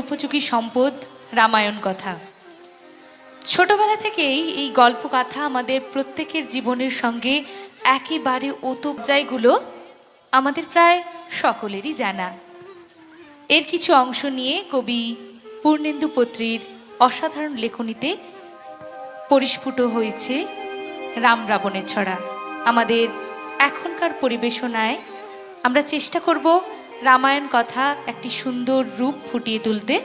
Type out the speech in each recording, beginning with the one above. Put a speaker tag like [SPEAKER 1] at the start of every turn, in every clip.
[SPEAKER 1] উপযোগী সম্পদ রামায়ণ কথা। ছোটবেলা থেকেই এই গল্প কথা আমাদের প্রত্যেকের জীবনের সঙ্গে একেবারে ওতপ্জায়গুলো আমাদের প্রায় সকলেরই জানা। এর কিছু অংশ নিয়ে কবি পূর্ণেন্দু পত্রীর অসাধারণ লেখনীতে পরিস্ফুট হয়েছে রাম রাবণের ছড়া। আমাদের এখনকার পরিবেশনায় আমরা চেষ্টা করব রামায়ণ কথা একটি সুন্দর রূপ ফুটিয়ে তুলতে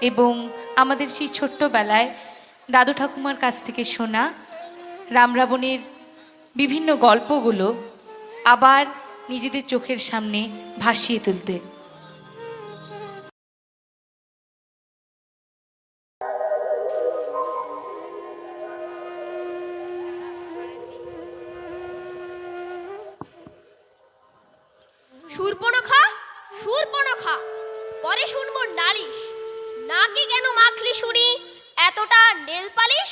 [SPEAKER 1] এবং আমাদের সেই ছোট্টবেলায় দাদু ঠাকুমার কাছ থেকে শোনা রাম রাবণের বিভিন্ন গল্পগুলো আবার নিজেদের চোখের সামনে ভাসিয়ে তুলতে।
[SPEAKER 2] মাখলি শুনি এতটা নেল পালিশ?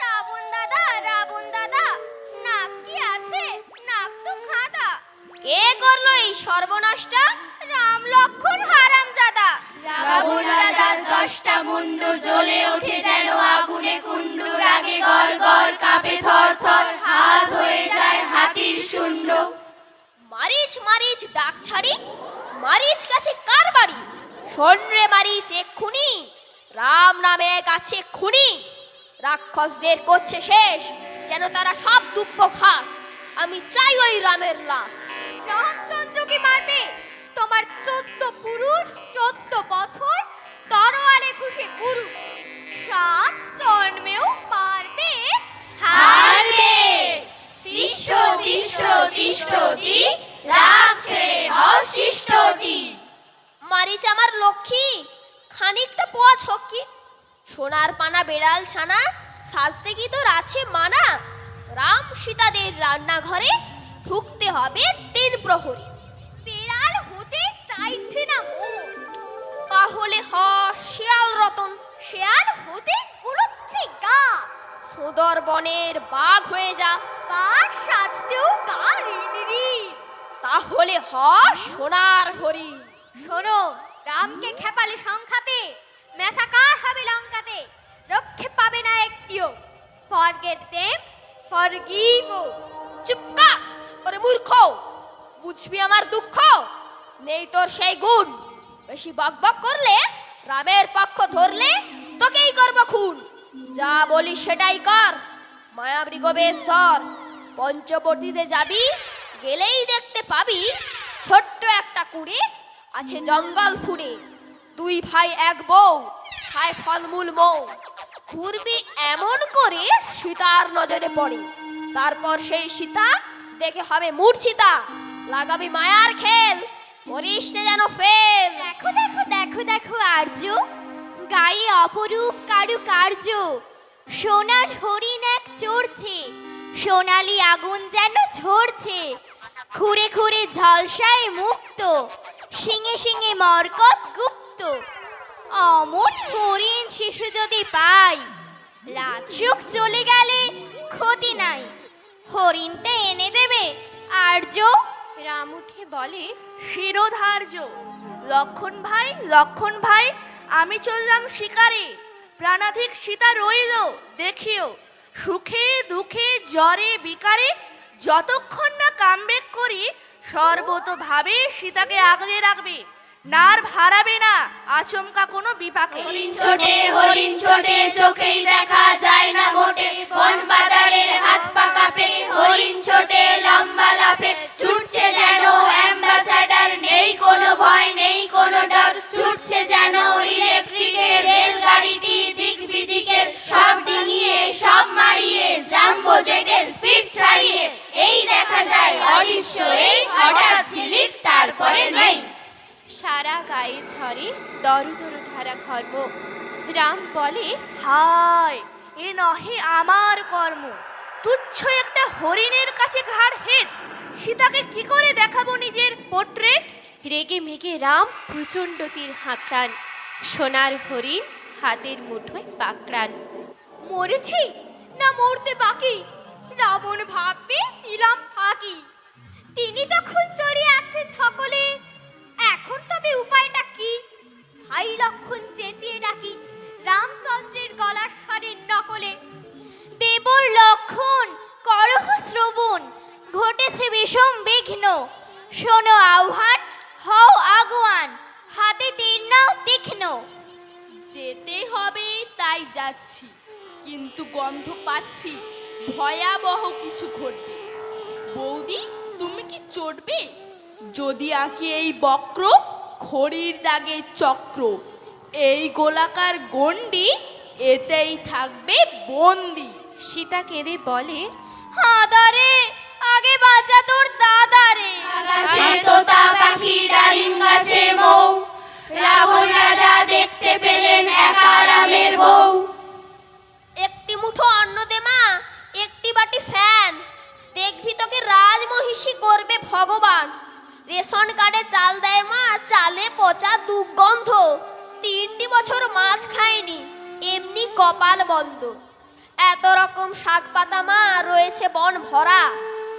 [SPEAKER 2] রাবণ দাদা রাবণ দাদা নাক কি আছে? নাক তো খাদা। কে করল এই সর্বনাশটা? রাম লক্ষণ হারাম জাদা
[SPEAKER 3] রাবণ রাজার দশটা মুন্ড জ্বলে ওঠে যেন আগুনে কুণ্ড রাগে গড় গড় কাঁপে থর থর হাত হয়ে যায় হাতির শুন্ড
[SPEAKER 2] মারিচ মারিচ ডাক ছাড়ি। মারিচ কাছে কার বাড়ি? শোন রে মারিচ এক্ষুনি। রাম নামে গাছে খুনি। রাক্ষসদের করছে শেষ যেন তারা সব দুঃখ খাস। আমি চাই ওই রামের লাশ। রামচন্দ্রকে মারবে? তোমার চোদ্দ পুরুষ চোদ্দ বছর তরোয়ালে খুশি গুরু সাত জন্মেও পারবে?
[SPEAKER 3] হারবে। তিষ্ঠ তিষ্ঠ রাগ ছেড়ে হও
[SPEAKER 2] মারিচ আমার লক্ষ্মী। খানিকটা পোয়া ছক্কি সোনার পানা বেড়াল ছানা, সাজতে কি তোর আছে মানা। রাম সীতাদের রান্নাঘরে ঢুকতে হবে তিন প্রহরী। বেড়াল হতে চাইছে না মন। তাহলে হ, শিয়াল রতন। শিয়াল হতে উড়চ্ছে গা। সুদর বনের বাঘ হয়ে যা। বাঘ সাজতেও গা রিন। তাহলে হ, সোনার হরি। শোনো রামকে খেপালে সংখ্যাতে মেসাকার হবে লঙ্কাতে, রক্ষে পাবে না একটিও। ফরগেট দেম ফরগিভ চুপ কর, ওরে মূর্খ। বুঝবি আমার দুঃখ? নেই তোর সেই গুণ। বেশি বকবক করলে, রামের পক্ষ ধরলে, তোকেই করব খুন। যা বলি সেটাই কর মায়াবী গোবেশ ধর পঞ্চবটিতে যাবি, গেলেই দেখতে পাবি, ছোট্ট একটা কুড়ে আছে জঙ্গল ফুড়ে দুই ভাই এক বউ, খায় ফলমূল মৌ। ঘুরবি এমন করে সীতার নজরে পড়ে। তারপর সেই সীতা দেখে হবে মূর্ছিতা। লাগাবি মায়ার খেল করিস যেন ফেল।
[SPEAKER 3] দেখো দেখো দেখো দেখো, আর্য। গায়ে অপরূপ কারু কার্য সোনার হরিণ এক চড়ছে। সোনালি আগুন যেন ঝরছে। খুঁড়ে খুঁড়ে ঝলসায় মুক্ত। শিঙে শিঙে মরকত গুপ্ত। অমন হরিণ শিশু যদি পাই রাজসুখ চলে গেলে ক্ষতি নাই। হরিণটা এনে দেবে আর্য।
[SPEAKER 4] রাম উঠে বলে, শিরোধার্য। লক্ষণ ভাই লক্ষণ ভাই, আমি চললাম শিকারে। প্রাণাধিক সীতা রইল, দেখিও। সুখে, দুঃখে, জ্বরে, বিকারে, যতক্ষণ না কামবেক করি সর্বতভাবে সীতাকে আগলে রাখবে। নার হারাবে না, আচমকা কোনো বিপাকে।
[SPEAKER 3] হরিণ ছোটে হরিণ ছোটে, চোখেই দেখা যায় না মোটে। বন বাদারের হাত পা কাঁপে হরিণ ছোটে, লম্বা লাফে। ছুটছে যেন অ্যাম্বাসাডার, নেই কোনো ভয়, নেই কোনো ডর। ছুটছে যেন ইলেকট্রিকের রেলগাড়িটি দিক বিদিকের সব ডিঙিয়ে, সব মারিয়ে, জাম্বো জেটের স্পিড ছাড়িয়ে। এই দেখা যায় অদৃশ্য, এই হঠাৎ ঝিলিক, তারপরে নেই।
[SPEAKER 4] সারা গায়ে ঝরে দরদর ধারা কর্ম রাম বলে হায় এ নহে আমার কর্ম। তুচ্ছ একটা হরিণের কাছে ঘাড় হেট সীতাকে কি করে দেখাবো নিজের পোট্রেট রেগে মেগে রাম প্রচণ্ড তীর হাঁকড়ান সোনার হরিণ হাতের মুঠোয় পাকড়ান।
[SPEAKER 2] মরেছি? না মরতে বাকি? রাবণ ভাববে দিলাম ফাঁকি। তিনি যখন চড়িয়ে আছেন সকলে এখন তবে উপায়টা কি?
[SPEAKER 5] ভাই লক্ষণ চেঁচিয়ে ডাকি, রামচন্দ্রের গলার স্বরের নকলে। দেবর লক্ষণ, করহ শ্রবণ, ঘটেছে বিষম বিঘ্ন। শোনো আহ্বান, হও আগুয়ান, হাতে তীর নাও তীক্ষ্ণ।
[SPEAKER 6] যেতে হবে তাই যাচ্ছি, কিন্তু গন্ধ পাচ্ছি, ভয়াবহ কিছু ঘটবে। বৌদি, তুমি কি চটবে যদি আঁকি এই বক্র খড়ির দাগে চক্র। এই গোলাকার গণ্ডি এতেই থাকবে বন্দি।
[SPEAKER 7] সীতা কেঁদে বলে
[SPEAKER 5] হাদারে আগে বাঁচা তোর দাদারে।
[SPEAKER 2] গাছে তোতা পাখি ডালিম গাছে মৌ রাবণ রাজা দেখতে পেলেন একা রামের বউ। একটি মুঠো অন্ন দে মা একটি বাটি ফ্যান। দেখবি তোকে রাজমহিষী করবে ভগবান। রেশন কার্ডে চাল দেয় মা, চালে পচা দুর্গন্ধ। তিনটি বছর মাছ খায়নি, এমনি কপাল বন্ধ। এত রকম শাক পাতা মা, রয়েছে বন ভরা।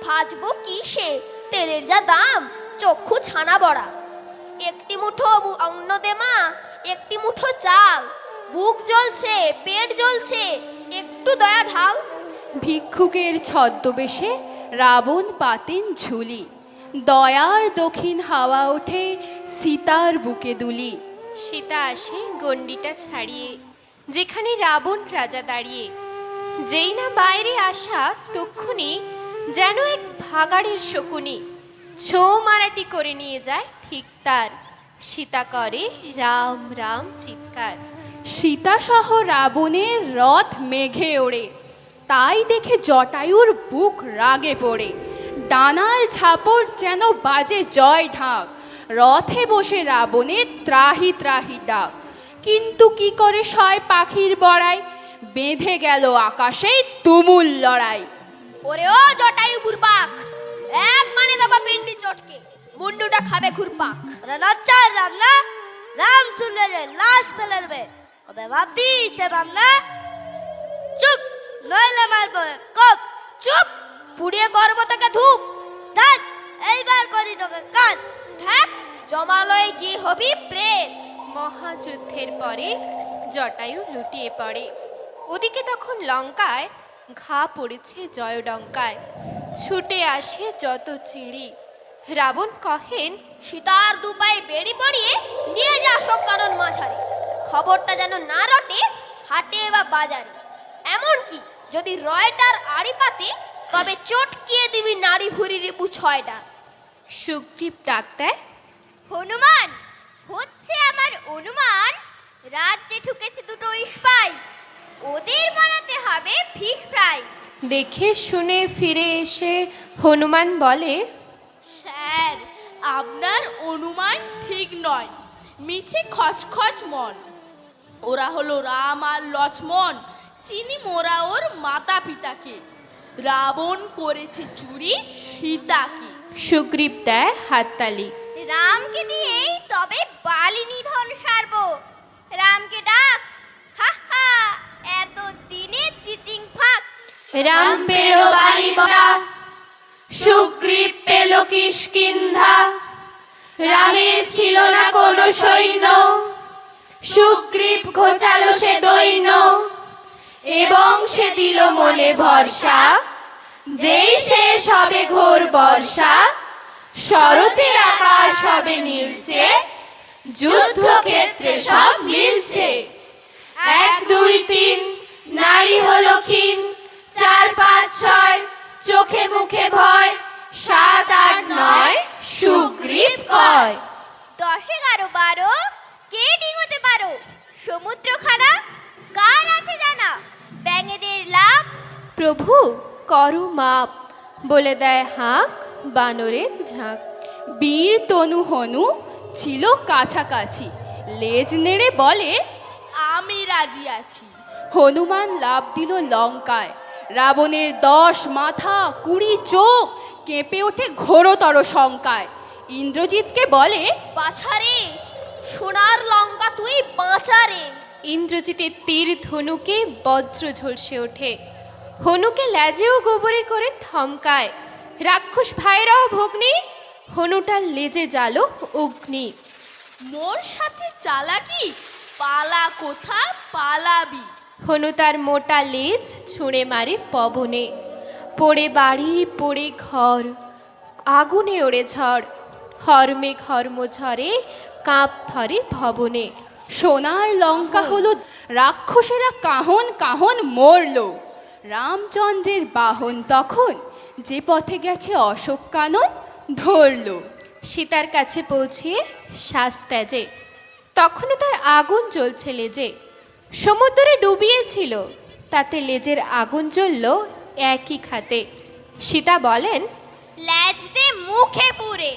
[SPEAKER 2] ভাজবো কি সে? তেলের যা দাম, চক্ষু ছানা বড়া। একটি মুঠো অন্ন দে মা, একটি মুঠো চাল। বুক জ্বলছে, পেট জ্বলছে, একটু দয়া ঢাল।
[SPEAKER 8] ভিক্ষুকের ছদ্মবেশে রাবণ পাতেন ঝুলি। দয়ার দক্ষিণ হাওয়া ওঠে সীতার বুকে দুলি।
[SPEAKER 9] সীতা আসে গণ্ডিটা ছাড়িয়ে যেখানে রাবণ রাজা দাঁড়িয়ে। যেই না বাইরে আসা তক্ষুনি যেন এক ভাগাড়ের শকুনি ছো মারাটি করে নিয়ে যায় ঠিক তার। সীতা করে রাম রাম চিৎকার।
[SPEAKER 8] সীতাসহ রাবণের রথ মেঘে ওড়ে তাই দেখে জটায়ুর বুক রাগে পড়ে। ডানার ঝাপড় যেন বাজে জয় ঢাক। রথে বসে রাবণের ত্রাহি ত্রাহি ডাক। কিন্তু কি করে সয় পাখির বড়াই? বেঁধে গেল আকাশে তুমুল লড়াই।
[SPEAKER 2] ওরে ও জটায়ু গুরপাক এক মানে দাবা পিন্ডি চটকে, মুন্ডুটা খাবে ঘুরপাক।
[SPEAKER 5] রাচ্চার রাম না রাম শুনলে যে লাশ ফেলে দেবে। কবে ভাবতি সে রাম না চুপ, নইলে মারবো। কপ,
[SPEAKER 2] চুপ। পুড়িয়ে করব তোকে ধূপ।
[SPEAKER 5] ধান এইবার করি তোকে কান
[SPEAKER 2] ধ্যাক জমালয়ে গিয়ে হবি প্রেত।
[SPEAKER 9] মহাযুদ্ধের পরে জটায়ু লুটিয়ে পড়ে। ওদিকে তখন লঙ্কায় ঘা পড়েছে জয়ডঙ্কায় ছুটে আসে যত চিড়ি। রাবণ কহেন
[SPEAKER 2] সীতার দুপায়ে বেড়ি পড়িয়ে নিয়ে যা সব কারণ মাঝারে। খবরটা যেন না রটে হাটে বা বাজারে। এমন কি যদি রয়টার আড়ি পাতে তবে চটকিয়ে দিবি নারী ভুরি রিপু ছয়টা?
[SPEAKER 9] সুগ্রীব ডাক দেয়
[SPEAKER 5] হনুমান হচ্ছে আমার অনুমান রাজ্যে ঠুকেছে দুটো ইস্পাই ওদের বানাতে হবে ফিশ ফ্রাই।
[SPEAKER 9] দেখে শুনে ফিরে এসে হনুমান বলে
[SPEAKER 6] স্যার আপনার অনুমান ঠিক নয় মিছে খচখচ মন। ওরা হলো রাম আর লক্ষ্মণ চিনি মোরা ওর মাতা পিতাকে রাবণ করেছে চুরি সীতাকে
[SPEAKER 9] সুগ্রীব দেয় হাততালি।
[SPEAKER 5] রামকে দিয়েই তবে বালি নিধন সারবো। রামকে ডাক হা হা এত দিনে চিচিং ফাঁক।
[SPEAKER 9] রাম পেল বালিমরা সুগ্রীব পেল কিষ্কিন্ধা রামের ছিল না কোনো সৈন্য সুগ্রীব ঘোচালো সে দৈন্য। এবং সে দিল মনে ভরসা, যেই শেষ হবে ঘোর বর্ষা, শরতের আকাশ হবে নীলছে যুদ্ধক্ষেত্রে সব মিলছে। এক, দুই, তিন, নারী হলো ক্ষীণ, চার, পাঁচ, ছয়, চোখে মুখে ভয়, সাত, আট, নয়, সুগ্রীব কয়।
[SPEAKER 5] দশ এগারো বারো, কে ডিঙোতে পারো? সমুদ্র খানা কার আছে জানা? ব্যাঙেদের লাভ?
[SPEAKER 9] প্রভু করু মাপ। বলে দেয় হাঁক বানরের ঝাঁক।
[SPEAKER 8] বীর তনু হনু ছিল কাছাকাছি। লেজ নেড়ে বলে
[SPEAKER 6] আমি রাজি আছি।
[SPEAKER 8] হনুমান লাভ দিল লঙ্কায়। রাবণের দশ মাথা কুড়ি চোখ কেঁপে ওঠে ঘোরতর শঙ্কায়। ইন্দ্রজিৎকে বলে
[SPEAKER 2] বাছারে সোনার লঙ্কা তুই বাঁচারে
[SPEAKER 9] ইন্দ্রজিতের তীর ধনুকে বজ্র ঝলসে ওঠে। হনুকে লেজেও গোবরে করে থমকায়। রাক্ষস ভাইরাও ভগ্নি হনুটার লেজে জালো অগ্নি।
[SPEAKER 4] মোর সাথে চালাকি? পালা কোথা? পালাবি।
[SPEAKER 9] হনু তার মোটা লেজ ছুঁড়ে মারে পবনে। পড়ে বাড়ি পড়ে ঘর আগুনে ওড়ে ঝড়। হরমে ঘর্ম ঝরে কাঁপ ধরে ভবনে।
[SPEAKER 8] সোনার লঙ্কা হলো রাক্ষসেরা কাহন কাহন মরল। রামচন্দ্রের বাহন তখন যে পথে গেছে অশোক কানন ধরলো।
[SPEAKER 9] সীতার কাছে পৌঁছিয়ে শ্বাস ত্যাজে। তখনও তার আগুন জ্বলছে লেজে। সমুদ্রে ডুবিয়েছিল তাতে লেজের আগুন জ্বলল একই খাতে। সীতা বলেন
[SPEAKER 3] ল্যাজ দে মুখে পুরে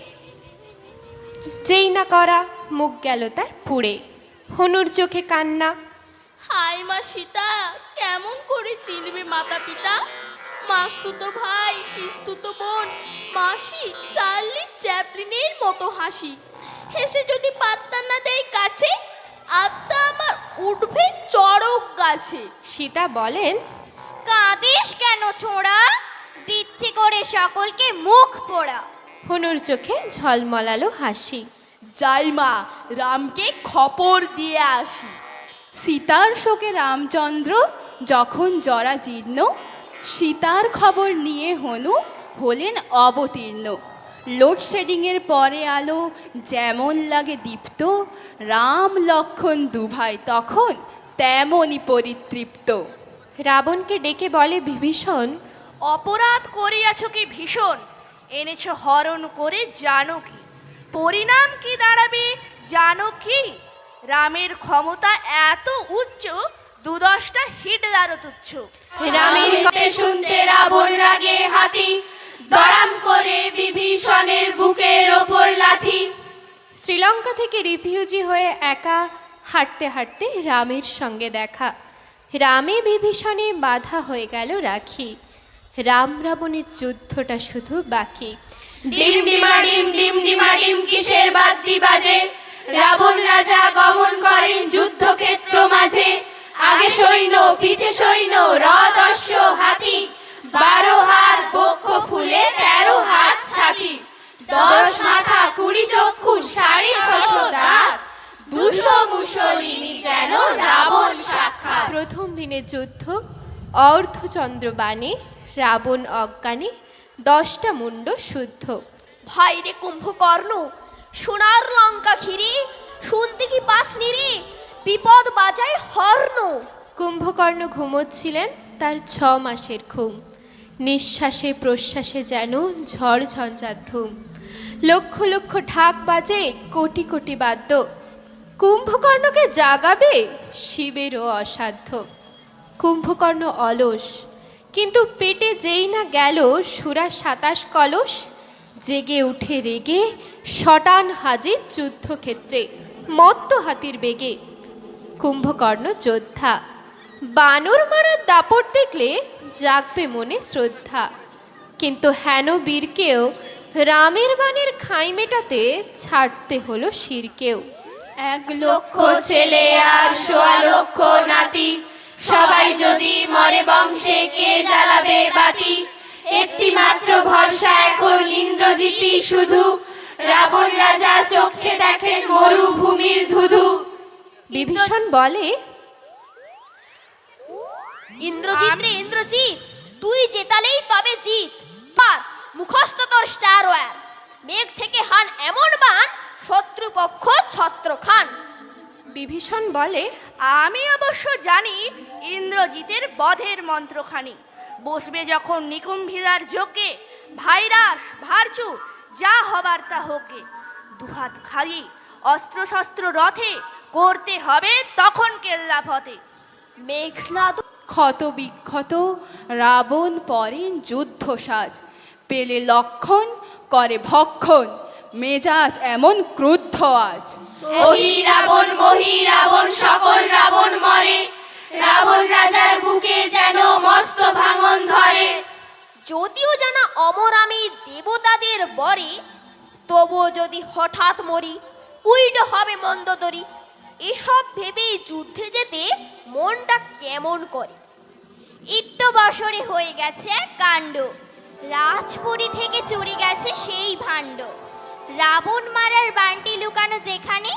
[SPEAKER 9] যেই না করা মুখ গেল তার পুড়ে। হনুর চোখে কান্না।
[SPEAKER 4] হাই মা সীতা কেমন করে চিনবে মাতা পিতা মাস্তুতো ভাই ইস্তুতো বোন মাসি চার্লি চ্যাপলিনের মতো হাসি। হেসে যদি পাত্তা না দেয় কাছে আত্মা আমার উঠবে চড়ক গাছে।
[SPEAKER 9] সীতা বলেন
[SPEAKER 3] কাঁদিস কেন ছোড়া? দিচ্ছি করে সকলকে মুখ পোড়া।
[SPEAKER 9] হনুর চোখে ঝলমলালো হাসি।
[SPEAKER 4] যাই মা রামকে খবর দিয়ে আসি।
[SPEAKER 8] সীতার শোকে রামচন্দ্র যখন জরা জীর্ণ সীতার খবর নিয়ে হনু হলেন অবতীর্ণ। লোডশেডিংয়ের পরে আলো যেমন লাগে দীপ্ত, রাম লক্ষণ দুভাই তখন তেমনই পরিতৃপ্ত।
[SPEAKER 9] রাবণকে ডেকে বলে, বিভীষণ,
[SPEAKER 4] অপরাধ করিয়াছ কি ভীষণ? এনেছ হরণ করে জানো কি? পরিণাম কি দাঁড়াবে? জানো কি? রামের ক্ষমতা এত উচ্চ, দুদশটা হিটলারও তুচ্ছ।
[SPEAKER 9] রামের
[SPEAKER 3] শুনতে শুনতে রাবণ রাগে হাতি, দড়াম করে বিভীষণের বুকের ওপর লাথি।
[SPEAKER 9] শ্রীলঙ্কা থেকে রিফিউজি হয়ে একা হাঁটতে হাঁটতে রামের সঙ্গে দেখা। রামে বিভীষণে বাধা হয়ে গেল রাখি। রাম রাবণের যুদ্ধটা শুধু বাকি।
[SPEAKER 3] ডিম ডিমা ডিম ডিম ডিমা ডিম, কিসের বাদ্যি বাজে? রাবণ রাজা গমন করেন যুদ্ধক্ষেত্র মাঝে। আগে সৈন্য পিছে সৈন্য রদস্য হাতি। বারো হাত বক্ষ ফুলে তেরো হাত ছাতি। দশ মাথা কুড়ি চক্ষু সাড়ে ছশো দাঁত। দুশো মুসলিনী যেন রাবণ সাক্ষাৎ।
[SPEAKER 9] প্রথম দিনের যুদ্ধ অর্ধচন্দ্র বাণে রাবণ অজ্ঞানে দশটা মুন্ড শুদ্ধ।
[SPEAKER 2] ভাই রে কুম্ভকর্ণ সোনার লঙ্কা ঘিরে শুনতে কি পাসনি রে? বিপদ বাজায় হর্ণ।
[SPEAKER 9] কুম্ভকর্ণ ঘুমোচ্ছিলেন তার ছ মাসের ঘুম। নিঃশ্বাসে প্রশ্বাসে যেন ঝড় ঝঞ্ঝার ধুম। লক্ষ লক্ষ ঢাক বাজে, কোটি কোটি বাদ্য। কুম্ভকর্ণকে জাগাবে শিবেরও অসাধ্য। কুম্ভকর্ণ অলস, কিন্তু পেটে যেই না গেল সুরা সাতাশ কলস জেগে উঠে রেগে শটান হাজির যুদ্ধক্ষেত্রে, মত্ত হাতির বেগে। কুম্ভকর্ণ যোদ্ধা, বানর মারার দাপট দেখলে জাগবে মনে শ্রদ্ধা। কিন্তু হেন বীরকেও রামের বানের খাই মেটাতে ছাড়তে হলো শিরকেও।
[SPEAKER 8] এক লক্ষ
[SPEAKER 3] ছেলে আর সোয়া লক্ষ নাতি, সবাই যদি মরে বংশে কে জ্বালাবে বাতি? একটি মাত্র ভরসা এখন ইন্দ্রজিতি শুধু। রাবণ রাজা চোখে দেখেন মরুভূমির ধুধু।
[SPEAKER 9] বিভীষণ বলে
[SPEAKER 2] ইন্দ্রজিৎ রে ইন্দ্রজিৎ তুই জেতালেই তবে জিত। পার মুখস্থ তোর স্টার ওয়্যার। মেঘ থেকে হান এমন বান শত্রুপক্ষ ছত্র খান
[SPEAKER 9] বিভীষণ বলে
[SPEAKER 4] আমি অবশ্য জানি ইন্দ্রজিতের বধের মন্ত্রখানি। বসবে যখন নিকুম্ভিলার জোকে ভাইরাস ভারচু যা হবার তা হোকে। দুহাত খালি অস্ত্র শস্ত্র রথে করতে হবে তখন কেল্লা ফতে
[SPEAKER 2] মেঘনাদ
[SPEAKER 8] ক্ষত বিক্ষত রাবণ পরেন যুদ্ধ সাজ। পেলে লক্ষণ করে ভক্ষণ মেজাজ এমন ক্রুদ্ধ আজ।
[SPEAKER 3] ওহি রাবণ মহি রাবণ সকল রাবণ মরে। রাবণ রাজার বুকে যেন মস্ত ভাঙন ধরে।
[SPEAKER 2] যদিও জানা অমর আমি দেবতাদের বরে, তবুও যদি হঠাৎ মরি, উইড হবে মন্দদরি এসব ভেবেই যুদ্ধে যেতে মনটা কেমন করে?
[SPEAKER 3] ইট্ট বছরে হয়ে গেছে কাণ্ড। রাজপুরী থেকে চুরি গেছে সেই ভাণ্ড। রাবণ মারার বান্টি লুকানো যেখানে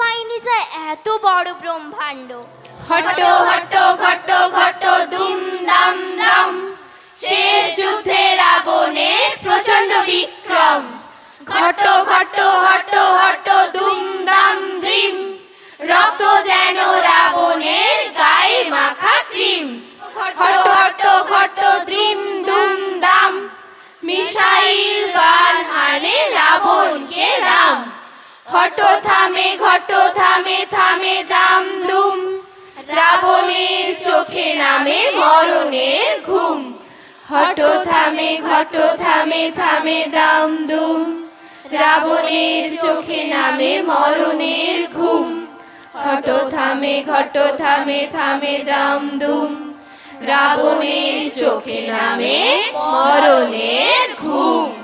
[SPEAKER 5] পাইনি যায় এত বড় ব্রহ্মাণ্ড।
[SPEAKER 3] হট্ট হট্ট ঘট্ট ঘট্ট, দুম, দাম দাম। শেষ যুদ্ধে রাবণের প্রচণ্ড বিক্রম। ঘট্ট ঘট্ট, হট্ট হট্ট, দুম, দাম, দ্রিম। রক্ত যেন রাবণের গায়ে মাখা ক্রিম। হট্ট হট্ট ঘট্ট, দ্রিম, দুম, দাম। মিসাইল বান হানে রাবণকে রাম। হট থামে ঘট থামে থামে, দাম, দুম। রাবণের চোখে নামে মরণের ঘুম। হট থামে, ঘট থামে থামে দাম দুম। রাবণের চোখে নামে মরণের ঘুম। হট থামে, ঘট থামে থামে দাম দুম। রাবণের চোখে নামে মরণের ঘুম।